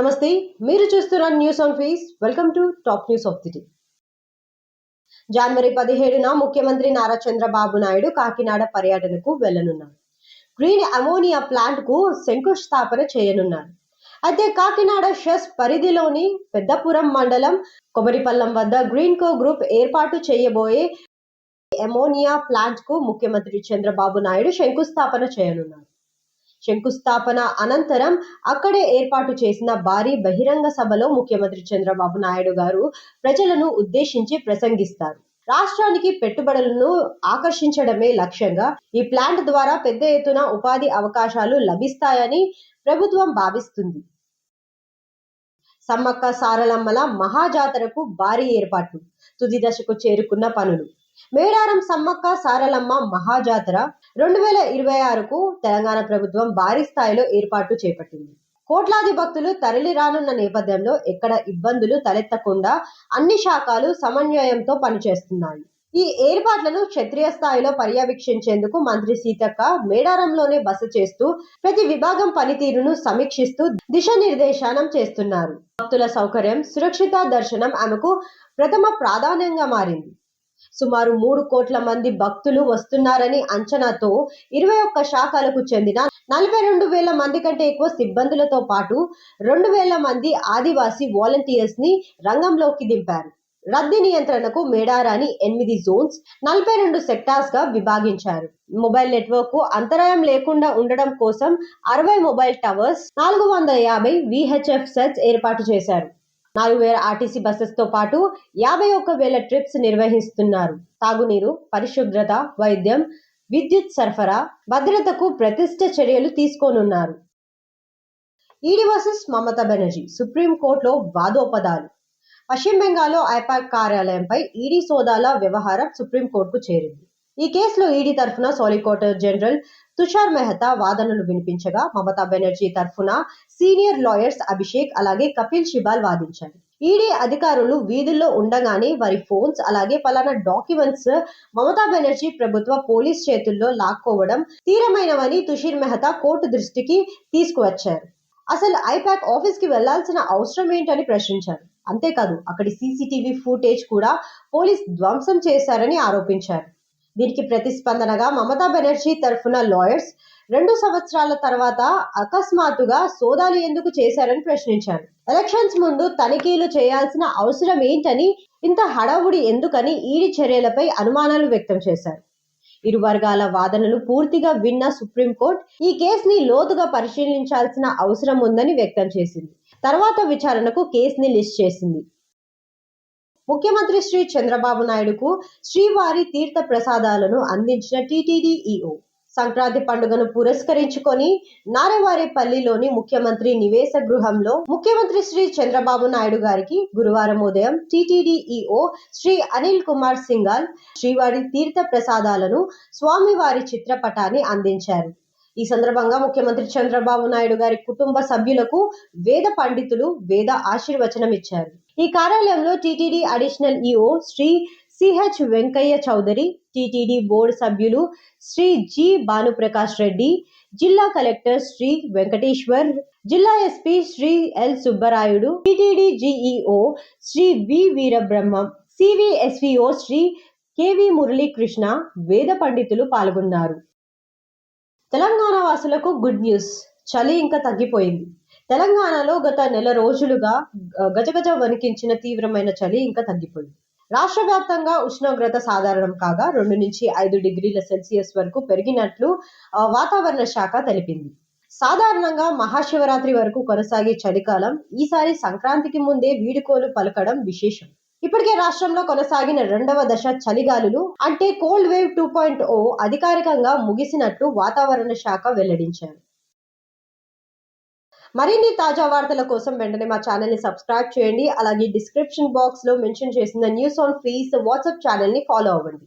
నమస్తే మీరు చూస్తున్న news on face welcome to top news of the day జనవరి పదిహేడున ముఖ్యమంత్రి నారా చంద్రబాబు నాయుడు కాకినాడ పర్యటనకు వెళ్ళనున్నారు గ్రీన్ అమోనియా ప్లాంట్కు శంకుస్థాపన చేయనున్నారు. అయితే కాకినాడ షెస్ పరిధిలోని పెద్దపురం మండలం కొమరిపల్లం వద్ద గ్రీన్ కో గ్రూప్ ఏర్పాటు చేయబోయే అమోనియా ప్లాంట్కు ముఖ్యమంత్రి చంద్రబాబు నాయుడు శంకుస్థాపన చేయనున్నారు. శంకుస్థాపన అనంతరం అక్కడే ఏర్పాటు చేసిన భారీ బహిరంగ సభలో ముఖ్యమంత్రి చంద్రబాబు నాయుడు గారు ప్రజలను ఉద్దేశించి ప్రసంగిస్తారు. రాష్ట్రానికి పెట్టుబడులను ఆకర్షించడమే లక్ష్యంగా ఈ ప్లాంట్ ద్వారా పెద్ద ఎత్తున ఉపాధి అవకాశాలు లభిస్తాయని ప్రభుత్వం భావిస్తుంది. సమ్మక్క సారలమ్మల మహాజాతరకు భారీ ఏర్పాట్లు తుది దశకు చేరుకున్న పనులు. మేడారం సమ్మక్క సారలమ్మ మహాజాతర రెండు వేల ఇరవై ఆరుకు తెలంగాణ ప్రభుత్వం భారీ స్థాయిలో ఏర్పాటు చేపట్టింది. కోట్లాది భక్తులు తరలి రానున్న నేపథ్యంలో ఎక్కడ ఇబ్బందులు తలెత్తకుండా అన్ని శాఖలు సమన్వయంతో పనిచేస్తున్నాయి. ఈ ఏర్పాట్లను క్షత్రియ స్థాయిలో పర్యవేక్షించేందుకు మంత్రి సీతక్క మేడారంలోనే బస చేస్తూ ప్రతి విభాగం పనితీరును సమీక్షిస్తూ దిశానిర్దేశనం చేస్తున్నారు. భక్తుల సౌకర్యం సురక్షిత దర్శనం ఆమెకు ప్రథమ ప్రాధాన్యంగా మారింది. సుమారు మూడు కోట్ల మంది భక్తులు వస్తున్నారని అంచనాతో ఇరవై ఒక్క శాఖలకు చెందిన నలభై రెండు వేల మంది కంటే ఎక్కువ సిబ్బందులతో పాటు రెండు వేల మంది ఆదివాసీ వాలంటీర్స్ని రంగంలోకి దింపారు. రద్దీ నియంత్రణకు మేడారాని ఎనిమిది జోన్స్ నలభై రెండు సెక్టార్స్గా విభాగించారు. మొబైల్ నెట్వర్క్కు అంతరాయం లేకుండా ఉండడం కోసం అరవై మొబైల్ టవర్స్ నాలుగు వందల యాభై విహెచ్ఎఫ్ సెట్స్ ఏర్పాటు చేశారు. నాలుగు వేల ఆర్టీసీ బస్సెస్తో పాటు యాభై ఒక్క వేల ట్రిప్స్ నిర్వహిస్తున్నారు. తాగునీరు పరిశుభ్రత వైద్యం విద్యుత్ సరఫరా భద్రతకు ప్రతిష్ట చర్యలు తీసుకోనున్నారు. ఈడీ వర్సెస్ మమతా బెనర్జీ సుప్రీంకోర్టులో వాదోపదాలు. పశ్చిమ బెంగాల్లో ఐపాక్ కార్యాలయంపై ఈడీ సోదాల వ్యవహారం సుప్రీంకోర్టుకు చేరింది. ఈ కేసులో ఈడీ తరఫున సాలికోటర్ జనరల్ తుషార్ మెహతా వాదనలు వినిపించగా మమతా బెనర్జీ తరఫున సీనియర్ లాయర్స్ అభిషేక్ అలాగే కపిల్ శిబాల్ వాదించారు. ఈడీ అధికారులు వీధుల్లో ఉండగానే వారి ఫోన్స్ అలాగే పలానా డాక్యుమెంట్స్ మమతా బెనర్జీ ప్రభుత్వ పోలీస్ చేతుల్లో లాక్కోవడం తీరమైనవని తుషీర్ మెహతా కోర్టు దృష్టికి తీసుకువచ్చారు. అసలు ఐపాక్ ఆఫీస్కి వెళ్ళాల్సిన అవసరం ఏంటని ప్రశ్నించారు. అంతేకాదు అక్కడి సీసీటీవీ ఫుటేజ్ కూడా పోలీస్ ధ్వంసం చేశారని ఆరోపించారు. దీనికి ప్రతిస్పందనగా మమతా బెనర్జీ తరఫున లాయర్స్ రెండు సంవత్సరాల తర్వాత అకస్మాత్తుగా సోదాలు ఎందుకు చేశారని ప్రశ్నించారు. ఎలక్షన్స్ ముందు తనిఖీలు చేయాల్సిన అవసరం ఏంటని ఇంత హడావుడి ఎందుకని ఈడి చర్యలపై అనుమానాలు వ్యక్తం చేశారు. ఇరు వర్గాల వాదనలు పూర్తిగా విన్న సుప్రీంకోర్టు ఈ కేసుని లోతుగా పరిశీలించాల్సిన అవసరం ఉందని వ్యక్తం చేసింది. తర్వాత విచారణకు కేసుని లిస్ట్ చేసింది. ముఖ్యమంత్రి శ్రీ చంద్రబాబు నాయుడుకు శ్రీవారి తీర్థ ప్రసాదాలను అందించిన టీటీడీ ఈఓ సంక్రాంతి పండుగను పురస్కరించుకొని నారవారిపల్లిలోని ముఖ్యమంత్రి నివేశ గృహంలో ముఖ్యమంత్రి శ్రీ చంద్రబాబు నాయుడు గారికి గురువారం ఉదయం టిటిడిఈఓ శ్రీ అనిల్ కుమార్ సింగాల్ శ్రీవారి తీర్థ ప్రసాదాలను స్వామివారి చిత్రపటాన్ని అందించారు. ఈ సందర్భంగా ముఖ్యమంత్రి చంద్రబాబు నాయుడు గారి కుటుంబ సభ్యులకు వేద పండితులు వేద ఆశీర్వచనం ఇచ్చారు. ఈ కార్యాలయంలో TTD additional EO Shri CH Venkaiah Chowdary TTD board సభ్యులు శ్రీ జి భానుప్రకాష్ రెడ్డి జిల్లా కలెక్టర్ శ్రీ వెంకటేశ్వర్ జిల్లా SP Shri L Subbarayudu TTD JEO Shri V Veerabrahmam CVSVO Shri KV Muralikrishna వేద పండితులు పాల్గొన్నారు. తెలంగాణ వాసులకు గుడ్ న్యూస్ చలి ఇంకా తగ్గిపోయింది. తెలంగాణలో గత నెల రోజులుగా గజగజ వణికించిన తీవ్రమైన చలి ఇంకా తగ్గిపోయింది. రాష్ట్ర వ్యాప్తంగా ఉష్ణోగ్రత సాధారణం కాగా రెండు నుంచి ఐదు డిగ్రీల సెల్సియస్ వరకు పెరిగినట్లు వాతావరణ శాఖ తెలిపింది. సాధారణంగా మహాశివరాత్రి వరకు కొనసాగే చలికాలం ఈసారి సంక్రాంతికి ముందే వీడుకోలు పలకడం విశేషం. ఇప్పటికే రాష్ట్రంలో కొనసాగిన రెండవ దశ చలిగాలులు అంటే cold wave two point O అధికారికంగా ముగిసినట్టు వాతావరణ శాఖ వెల్లడించారు. మరిన్ని తాజా వార్తల కోసం వెంటనే మా ఛానల్ని సబ్స్క్రైబ్ చేయండి. అలాగే డిస్క్రిప్షన్ బాక్స్లో మెన్షన్ చేసిన న్యూస్ ఆన్ ఫీస్ వాట్సాప్ ఛానల్ని ఫాలో అవ్వండి.